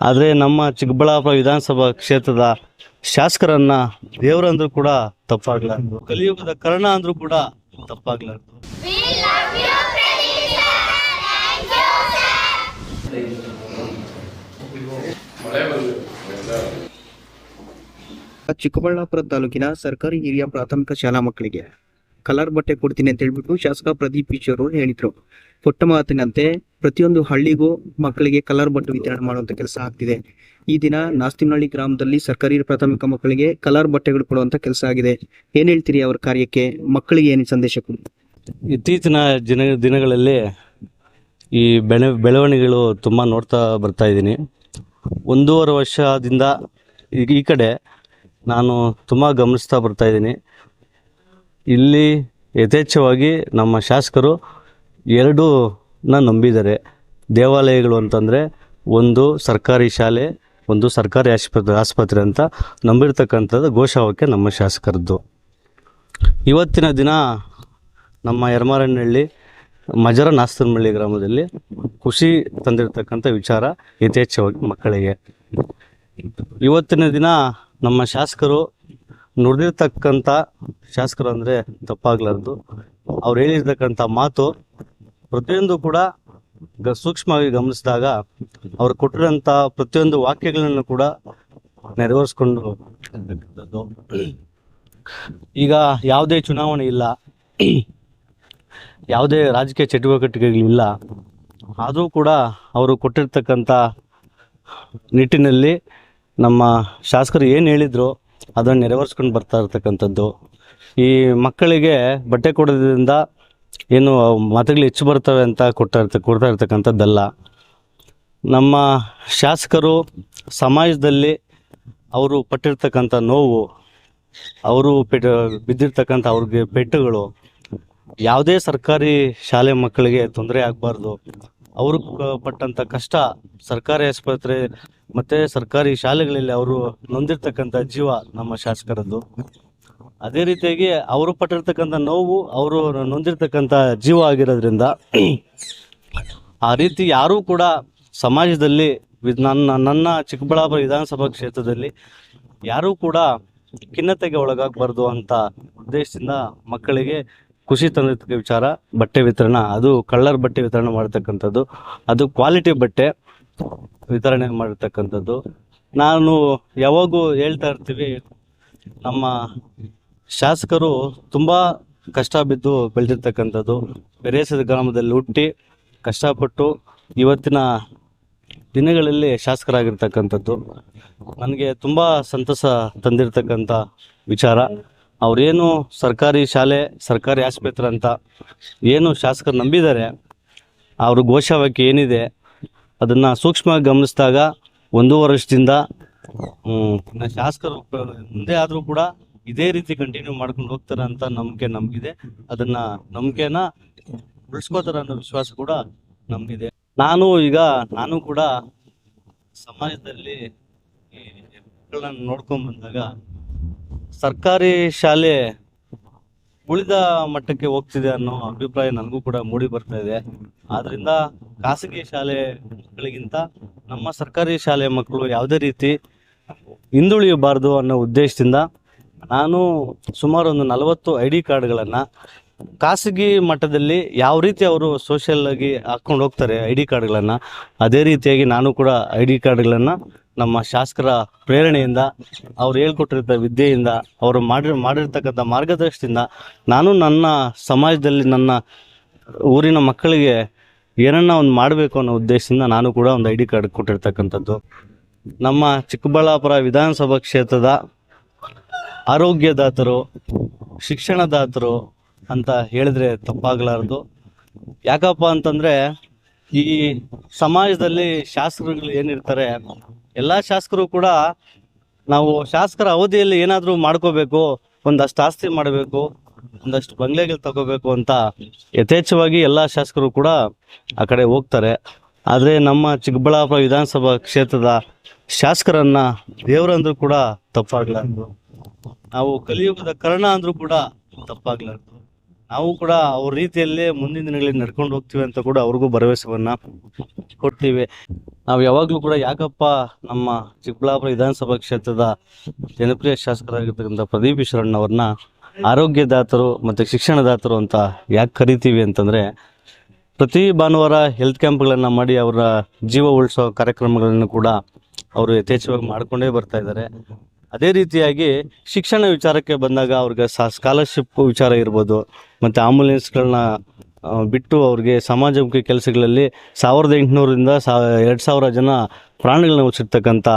ಆದರೆ ನಮ್ಮ ಚಿಕ್ಕಬಳ್ಳಾಪುರ ವಿಧಾನಸಭಾ ಕ್ಷೇತ್ರದ ಶಾಸಕರನ್ನ ದೇವರಂದ್ರೂ ಕೂಡ ತಪ್ಪಾಗ್ಲಾರ್ದು ಕಲಿಯುಗದ ಕರ್ಣ ಅಂದ್ರೂ ಕೂಡ ತಪ್ಪಾಗ್ಲಾರ್ದು ಚಿಕ್ಕಬಳ್ಳಾಪುರ ತಾಲೂಕಿನ ಸರ್ಕಾರಿ ಹಿರಿಯ ಪ್ರಾಥಮಿಕ ಶಾಲಾ ಮಕ್ಕಳಿಗೆ ಕಲರ್ ಬಟ್ಟೆ ಕೊಡ್ತೀನಿ ಅಂತ ಹೇಳ್ಬಿಟ್ಟು ಶಾಸಕ ಪ್ರದೀಪ್ ಈಶ್ವರ್ ಅವರು ಹೇಳಿದ್ರು. ಕೊಟ್ಟ ಮಾತಿನಂತೆ ಪ್ರತಿಯೊಂದು ಹಳ್ಳಿಗೂ ಮಕ್ಕಳಿಗೆ ಕಲರ್ ಬಟ್ಟೆ ವಿತರಣೆ ಮಾಡುವಂತ ಕೆಲಸ ಆಗ್ತಿದೆ. ಈ ದಿನ ನಾಸ್ತಿನಹಳ್ಳಿ ಗ್ರಾಮದಲ್ಲಿ ಸರ್ಕಾರಿ ಪ್ರಾಥಮಿಕ ಮಕ್ಕಳಿಗೆ ಕಲರ್ ಬಟ್ಟೆಗಳು ಕೊಡುವಂತ ಕೆಲಸ ಆಗಿದೆ. ಏನ್ ಹೇಳ್ತೀರಿ ಅವರ ಕಾರ್ಯಕ್ಕೆ? ಮಕ್ಕಳಿಗೆ ಏನು ಸಂದೇಶ ಇತ್ತೀಚಿನ ದಿನ, ದಿನಗಳಲ್ಲಿ ಈ ಬೆಳೆ, ಬೆಳವಣಿಗೆಗಳು ತುಂಬ ನೋಡ್ತಾ ಬರ್ತಾ ಇದ್ದೀನಿ. ಒಂದೂವರೆ ವರ್ಷದಿಂದ ಈ ಕಡೆ ನಾನು ತುಂಬ ಗಮನಿಸ್ತಾ ಬರ್ತಾ ಇದ್ದೀನಿ. ಇಲ್ಲಿ ಯಥೇಚ್ಛವಾಗಿ ನಮ್ಮ ಶಾಸಕರು ಎರಡೂನ ನಂಬಿದ್ದಾರೆ ದೇವಾಲಯಗಳು ಅಂತಂದರೆ ಒಂದು ಸರ್ಕಾರಿ ಶಾಲೆ, ಒಂದು ಸರ್ಕಾರಿ ಆಸ್ಪತ್ರೆ ಆಸ್ಪತ್ರೆ ಅಂತ ನಂಬಿರ್ತಕ್ಕಂಥದ್ದು ಘೋಷವಾಕ್ಯ ನಮ್ಮ ಶಾಸಕರದ್ದು. ಇವತ್ತಿನ ದಿನ ನಮ್ಮ ಯರಮಾರನಹಳ್ಳಿ, ಮಜರ ನಾಸ್ತನಮಳ್ಳಿ ಗ್ರಾಮದಲ್ಲಿ ಖುಷಿ ತಂದಿರತಕ್ಕಂಥ ವಿಚಾರ ಯಥೇಚ್ಛವಾಗಿ ಮಕ್ಕಳಿಗೆ. ಇವತ್ತಿನ ದಿನ ನಮ್ಮ ಶಾಸಕರು ನುಡಿದಿರ್ತಕ್ಕಂಥ ಶಾಸಕರು ಅಂದರೆ ತಪ್ಪಾಗಲಾರ್ದು. ಅವ್ರು ಹೇಳಿರ್ತಕ್ಕಂಥ ಮಾತು ಪ್ರತಿಯೊಂದು ಕೂಡ ಸೂಕ್ಷ್ಮವಾಗಿ ಗಮನಿಸಿದಾಗ ಅವರು ಕೊಟ್ಟಿರೋಂಥ ಪ್ರತಿಯೊಂದು ವಾಕ್ಯಗಳನ್ನು ಕೂಡ ನೆರವೇರಿಸ್ಕೊಂಡು ಈಗ ಯಾವುದೇ ಚುನಾವಣೆ ಇಲ್ಲ, ಯಾವುದೇ ರಾಜಕೀಯ ಚಟುವಟಿಕೆಗಳಿಲ್ಲ, ಆದರೂ ಕೂಡ ಅವರು ಕೊಟ್ಟಿರ್ತಕ್ಕಂಥ ನಿಟ್ಟಿನಲ್ಲಿ ನಮ್ಮ ಶಾಸಕರು ಏನು ಹೇಳಿದ್ರು ಅದನ್ನು ನೆರವೇರಿಸ್ಕೊಂಡು ಬರ್ತಾ ಇರ್ತಕ್ಕಂಥದ್ದು. ಈ ಮಕ್ಕಳಿಗೆ ಬಟ್ಟೆ ಕೊಡೋದ್ರಿಂದ ಏನು ಮತಗಳು ಹೆಚ್ಚು ಬರ್ತವೆ ಅಂತ ಕೊಡ್ತಾ ಇರ್ತ, ಕೊಡ್ತಾ ಇರ್ತಕ್ಕಂಥದ್ದಲ್ಲ. ನಮ್ಮ ಶಾಸಕರು ಸಮಾಜದಲ್ಲಿ ಅವರು ಪಟ್ಟಿರ್ತಕ್ಕಂಥ ನೋವು, ಅವರು ಪೆಟ್ಟು ಬಿದ್ದಿರ್ತಕ್ಕಂಥ ಅವ್ರಿಗೆ ಪೆಟ್ಟುಗಳು, ಯಾವುದೇ ಸರ್ಕಾರಿ ಶಾಲೆ ಮಕ್ಕಳಿಗೆ ತೊಂದರೆ ಆಗಬಾರ್ದು. ಅವರು ಪಟ್ಟಂಥ ಕಷ್ಟ ಸರ್ಕಾರಿ ಆಸ್ಪತ್ರೆ ಮತ್ತು ಸರ್ಕಾರಿ ಶಾಲೆಗಳಲ್ಲಿ ಅವರು ನೊಂದಿರ್ತಕ್ಕಂಥ ಜೀವ ನಮ್ಮ ಶಾಸಕರದ್ದು. ಅದೇ ರೀತಿಯಾಗಿ ಅವರು ಪಟ್ಟಿರ್ತಕ್ಕಂಥ ನೋವು, ಅವರು ನೊಂದಿರ್ತಕ್ಕಂಥ ಜೀವ ಆಗಿರೋದ್ರಿಂದ ಆ ರೀತಿ ಯಾರೂ ಕೂಡ ಸಮಾಜದಲ್ಲಿ ನನ್ನ ನನ್ನ ಚಿಕ್ಕಬಳ್ಳಾಪುರ ವಿಧಾನಸಭಾ ಕ್ಷೇತ್ರದಲ್ಲಿ ಯಾರೂ ಕೂಡ ಖಿನ್ನತೆಗೆ ಒಳಗಾಗಬಾರ್ದು ಅಂತ ಉದ್ದೇಶದಿಂದ ಮಕ್ಕಳಿಗೆ ಖುಷಿ ತಂದಿರ್ತಕ್ಕ ವಿಚಾರ, ಬಟ್ಟೆ ವಿತರಣೆ, ಅದು ಕಳ್ಳರ್ ಬಟ್ಟೆ ವಿತರಣೆ ಮಾಡ್ತಕ್ಕಂಥದ್ದು, ಅದು ಕ್ವಾಲಿಟಿ ಬಟ್ಟೆ ವಿತರಣೆ ಮಾಡಿರ್ತಕ್ಕಂಥದ್ದು ನಾನು ಯಾವಾಗೂ ಹೇಳ್ತಾ ಇರ್ತೀವಿ ನಮ್ಮ ಶಾಸಕರು ತುಂಬ ಕಷ್ಟ ಬಿದ್ದು ಬೆಳೆದಿರ್ತಕ್ಕಂಥದ್ದು. ಬೆರೇಸದ ಗ್ರಾಮದಲ್ಲಿ ಹುಟ್ಟಿ ಕಷ್ಟಪಟ್ಟು ಇವತ್ತಿನ ದಿನಗಳಲ್ಲಿ ಶಾಸಕರಾಗಿರ್ತಕ್ಕಂಥದ್ದು. ನನಗೆ ತುಂಬ ಸಂತಸ ತಂದಿರತಕ್ಕಂಥ ವಿಚಾರ. ಅವರೇನು ಸರ್ಕಾರಿ ಶಾಲೆ, ಸರ್ಕಾರಿ ಆಸ್ಪತ್ರೆ ಅಂತ ಏನು ಶಾಸಕರು ನಂಬಿದ್ದಾರೆ ಅವರು ಘೋಷವಾಕ್ಯ ಏನಿದೆ, ಅದನ್ನು ಸೂಕ್ಷ್ಮವಾಗಿ ಗಮನಿಸಿದಾಗ ಒಂದೂವರೆ ವರ್ಷದಿಂದ ಶಾಸಕರು ಮುಂದೆ ಆದರೂ ಕೂಡ ಇದೇ ರೀತಿ ಕಂಟಿನ್ಯೂ ಮಾಡ್ಕೊಂಡು ಹೋಗ್ತಾರೆ ಅಂತ ನಂಬಿಕೆ ನಮಗಿದೆ. ಅದನ್ನ ನಂಬಿಕೆನ ಉಳಿಸ್ಕೋತಾರ ಅನ್ನೋ ವಿಶ್ವಾಸ ಕೂಡ ನಮಗಿದೆ. ನಾನು ಈಗ, ನಾನು ಕೂಡ ಸಮಾಜದಲ್ಲಿ ಮಕ್ಕಳನ್ನ ನೋಡ್ಕೊಂಡ್ ಬಂದಾಗ ಸರ್ಕಾರಿ ಶಾಲೆ ಉಳಿದ ಮಟ್ಟಕ್ಕೆ ಹೋಗ್ತಿದೆ ಅನ್ನೋ ಅಭಿಪ್ರಾಯ ನನಗೂ ಕೂಡ ಮೂಡಿ ಬರ್ತಾ ಇದೆ. ಆದ್ರಿಂದ ಖಾಸಗಿ ಶಾಲೆ ಮಕ್ಕಳಿಗಿಂತ ನಮ್ಮ ಸರ್ಕಾರಿ ಶಾಲೆ ಮಕ್ಕಳು ಯಾವುದೇ ರೀತಿ ಹಿಂದುಳಿಯಬಾರ್ದು ಅನ್ನೋ ಉದ್ದೇಶದಿಂದ ನಾನು ಸುಮಾರು ಒಂದು ನಲವತ್ತು ಐ ಡಿ ಕಾರ್ಡ್ಗಳನ್ನು ಖಾಸಗಿ ಮಟ್ಟದಲ್ಲಿ ಯಾವ ರೀತಿ ಅವರು ಸೋಷಿಯಲ್ಲಾಗಿ ಹಾಕ್ಕೊಂಡು ಹೋಗ್ತಾರೆ ಐ ಡಿ ಕಾರ್ಡ್ಗಳನ್ನು, ಅದೇ ರೀತಿಯಾಗಿ ನಾನು ಕೂಡ ಐ ಡಿ ಕಾರ್ಡ್ಗಳನ್ನು ನಮ್ಮ ಶಾಸಕರ ಪ್ರೇರಣೆಯಿಂದ, ಅವ್ರು ಹೇಳ್ಕೊಟ್ಟಿರ್ತ ವಿದ್ಯೆಯಿಂದ, ಅವರು ಮಾಡಿ ಮಾಡಿರ್ತಕ್ಕಂಥ ಮಾರ್ಗದರ್ಶದಿಂದ ನಾನು ನನ್ನ ಸಮಾಜದಲ್ಲಿ ನನ್ನ ಊರಿನ ಮಕ್ಕಳಿಗೆ ಏನನ್ನ ಒಂದು ಮಾಡಬೇಕು ಅನ್ನೋ ಉದ್ದೇಶದಿಂದ ನಾನು ಕೂಡ ಒಂದು ಐ ಡಿ ಕಾರ್ಡ್ ಕೊಟ್ಟಿರ್ತಕ್ಕಂಥದ್ದು. ನಮ್ಮ ಚಿಕ್ಕಬಳ್ಳಾಪುರ ವಿಧಾನಸಭಾ ಕ್ಷೇತ್ರದ ಆರೋಗ್ಯದಾತರು, ಶಿಕ್ಷಣದಾತರು ಅಂತ ಹೇಳಿದ್ರೆ ತಪ್ಪಾಗಲಾರದು. ಯಾಕಪ್ಪ ಅಂತಂದ್ರೆ ಈ ಸಮಾಜದಲ್ಲಿ ಶಾಸಕರುಗಳು ಏನಿರ್ತಾರೆ, ಎಲ್ಲ ಶಾಸಕರು ಕೂಡ ನಾವು ಶಾಸಕರ ಅವಧಿಯಲ್ಲಿ ಏನಾದರೂ ಮಾಡ್ಕೋಬೇಕು, ಒಂದಷ್ಟು ಆಸ್ತಿ ಮಾಡಬೇಕು, ಒಂದಷ್ಟು ಬಂಗ್ಲೆಗಳು ತಗೋಬೇಕು ಅಂತ ಯಥೇಚ್ಛವಾಗಿ ಎಲ್ಲ ಶಾಸಕರು ಕೂಡ ಆ ಕಡೆ ಹೋಗ್ತಾರೆ. ಆದರೆ ನಮ್ಮ ಚಿಕ್ಕಬಳ್ಳಾಪುರ ವಿಧಾನಸಭಾ ಕ್ಷೇತ್ರದ ಶಾಸಕರನ್ನ ದೇವರಂದ್ರೂ ಕೂಡ ತಪ್ಪಾಗ್ಲಾರ್ದು. ನಾವು ಕಲಿಯುಗದ ಕರ್ಣ ಅಂದ್ರೂ ಕೂಡ ತಪ್ಪಾಗ್ಲಾರ್ದು. ನಾವು ಕೂಡ ಅವ್ರ ರೀತಿಯಲ್ಲೇ ಮುಂದಿನ ದಿನಗಳಲ್ಲಿ ನಡ್ಕೊಂಡು ಹೋಗ್ತೀವಿ ಅಂತ ಕೂಡ ಅವ್ರಿಗೂ ಭರವಸೆವನ್ನ ಕೊಡ್ತೀವಿ. ನಾವು ಯಾವಾಗಲೂ ಕೂಡ ಯಾಕಪ್ಪ ನಮ್ಮ ಚಿಕ್ಕಬಳ್ಳಾಪುರ ವಿಧಾನಸಭಾ ಕ್ಷೇತ್ರದ ಜನಪ್ರಿಯ ಶಾಸಕರಾಗಿರ್ತಕ್ಕಂಥ ಪ್ರದೀಪ್ ಈಶ್ವರಣ್ಣವ್ರನ್ನ ಆರೋಗ್ಯದಾತರು ಮತ್ತು ಶಿಕ್ಷಣದಾತರು ಅಂತ ಯಾಕೆ ಕರಿತೀವಿ ಅಂತಂದರೆ ಪ್ರತಿ ಭಾನುವಾರ ಹೆಲ್ತ್ ಕ್ಯಾಂಪ್ಗಳನ್ನು ಮಾಡಿ ಅವರ ಜೀವ ಉಳಿಸೋ ಕಾರ್ಯಕ್ರಮಗಳನ್ನು ಕೂಡ ಅವರು ಯಥೇಚ್ಛವಾಗಿ ಮಾಡಿಕೊಂಡೇ ಬರ್ತಾ ಇದ್ದಾರೆ. ಅದೇ ರೀತಿಯಾಗಿ ಶಿಕ್ಷಣ ವಿಚಾರಕ್ಕೆ ಬಂದಾಗ ಅವ್ರಿಗೆ ಸ್ಕಾಲರ್ಶಿಪ್ ವಿಚಾರ ಇರ್ಬೋದು, ಮತ್ತು ಆಂಬುಲೆನ್ಸ್ಗಳನ್ನ ಬಿಟ್ಟು ಅವ್ರಿಗೆ ಸಮಾಜಮುಖಿ ಕೆಲಸಗಳಲ್ಲಿ ಸಾವಿರದ ಎಂಟುನೂರಿಂದ ಸಾ, ಎರಡು ಸಾವಿರ ಜನ ಪ್ರಾಣಿಗಳನ್ನ ಉಳಿಸಿರ್ತಕ್ಕಂಥ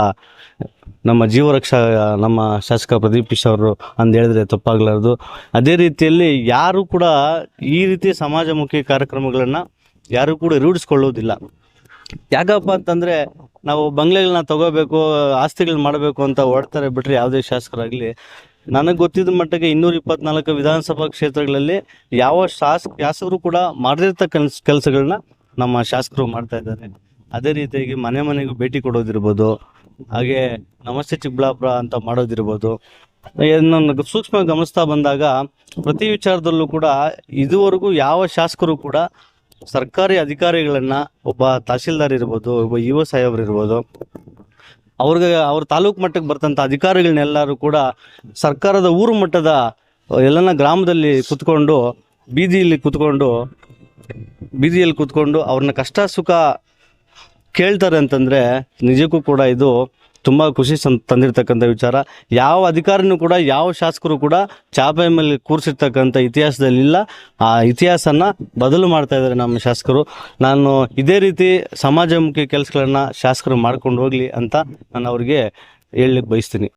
ನಮ್ಮ ಜೀವರಕ್ಷಾ, ನಮ್ಮ ಶಾಸಕ ಪ್ರದೀಪ್ ಅವರು ಅಂದು ಹೇಳಿದ್ರೆ ತಪ್ಪಾಗಲಾರ್ದು. ಅದೇ ರೀತಿಯಲ್ಲಿ ಯಾರು ಕೂಡ ಈ ರೀತಿ ಸಮಾಜಮುಖಿ ಕಾರ್ಯಕ್ರಮಗಳನ್ನು ಯಾರು ಕೂಡ ರೂಢಿಸ್ಕೊಳ್ಳೋದಿಲ್ಲ. ಯಾಕಪ್ಪ ಅಂತಂದರೆ ನಾವು ಬಂಗ್ಲೆಗಳನ್ನ ತಗೋಬೇಕು, ಆಸ್ತಿಗಳನ್ನ ಮಾಡಬೇಕು ಅಂತ ಓಡ್ತಾರೆ ಬಿಟ್ಟರೆ ಯಾವುದೇ ಶಾಸಕರಾಗಲಿ. ನನಗೆ ಗೊತ್ತಿದ್ದ ಮಟ್ಟಿಗೆ ಇನ್ನೂರ ಇಪ್ಪತ್ನಾಲ್ಕು ವಿಧಾನಸಭಾ ಕ್ಷೇತ್ರಗಳಲ್ಲಿ ಯಾವ ಶಾಸ, ಶಾಸಕರು ಕೂಡ ಮಾಡದಿರ್ತಕ್ಕಂಥ ಕೆಲಸಗಳನ್ನ ನಮ್ಮ ಶಾಸಕರು ಮಾಡ್ತಾ ಇದ್ದಾರೆ. ಅದೇ ರೀತಿಯಾಗಿ ಮನೆ ಮನೆಗೂ ಭೇಟಿ ಕೊಡೋದಿರ್ಬೋದು, ಹಾಗೆ ನಮಸ್ತೆ ಚಿಕ್ಕಬಳ್ಳಾಪುರ ಅಂತ ಮಾಡೋದಿರ್ಬೋದು. ನನ್ನ ಸೂಕ್ಷ್ಮ ಗಮನಿಸ್ತಾ ಬಂದಾಗ ಪ್ರತಿ ವಿಚಾರದಲ್ಲೂ ಕೂಡ ಇದುವರೆಗೂ ಯಾವ ಶಾಸಕರು ಕೂಡ ಸರ್ಕಾರಿ ಅಧಿಕಾರಿಗಳನ್ನ ಒಬ್ಬ ತಹಸೀಲ್ದಾರ್ ಇರ್ಬೋದು, ಒಬ್ಬ ಇ ಒ ಸಾಹೇಬ್ರು ಇರ್ಬೋದು ಅವ್ರಿಗೆ ಅವ್ರ ತಾಲೂಕು ಮಟ್ಟಕ್ಕೆ ಬರ್ತಂಥ ಅಧಿಕಾರಿಗಳನ್ನೆಲ್ಲರೂ ಕೂಡ ಸರ್ಕಾರದ ಊರು ಮಟ್ಟದ ಎಲ್ಲನ ಗ್ರಾಮದಲ್ಲಿ ಕುತ್ಕೊಂಡು, ಬೀದಿಯಲ್ಲಿ ಕುತ್ಕೊಂಡು ಬೀದಿಯಲ್ಲಿ ಕುತ್ಕೊಂಡು ಅವ್ರನ್ನ ಕಷ್ಟ ಸುಖ ಕೇಳ್ತಾರೆ ಅಂತಂದರೆ ನಿಜಕ್ಕೂ ಕೂಡ ಇದು ತುಂಬ ಖುಷಿ ತಂದಿರತಕ್ಕಂಥ ವಿಚಾರ. ಯಾವ ಅಧಿಕಾರಿನೂ ಕೂಡ, ಯಾವ ಶಾಸಕರು ಕೂಡ ಚಾಪೆ ಮೇಲೆ ಕೂರಿಸಿರ್ತಕ್ಕಂಥ ಇತಿಹಾಸದಲ್ಲಿಲ್ಲ. ಆ ಇತಿಹಾಸನ ಬದಲು ಮಾಡ್ತಾ ಇದ್ದಾರೆ ನಮ್ಮ ಶಾಸಕರು. ನಾನು ಇದೇ ರೀತಿ ಸಮಾಜಮುಖಿ ಕೆಲಸಗಳನ್ನ ಶಾಸಕರು ಮಾಡ್ಕೊಂಡು ಹೋಗಲಿ ಅಂತ ನಾನು ಅವ್ರಿಗೆ ಹೇಳಲಿಕ್ಕೆ ಬಯಸ್ತೀನಿ.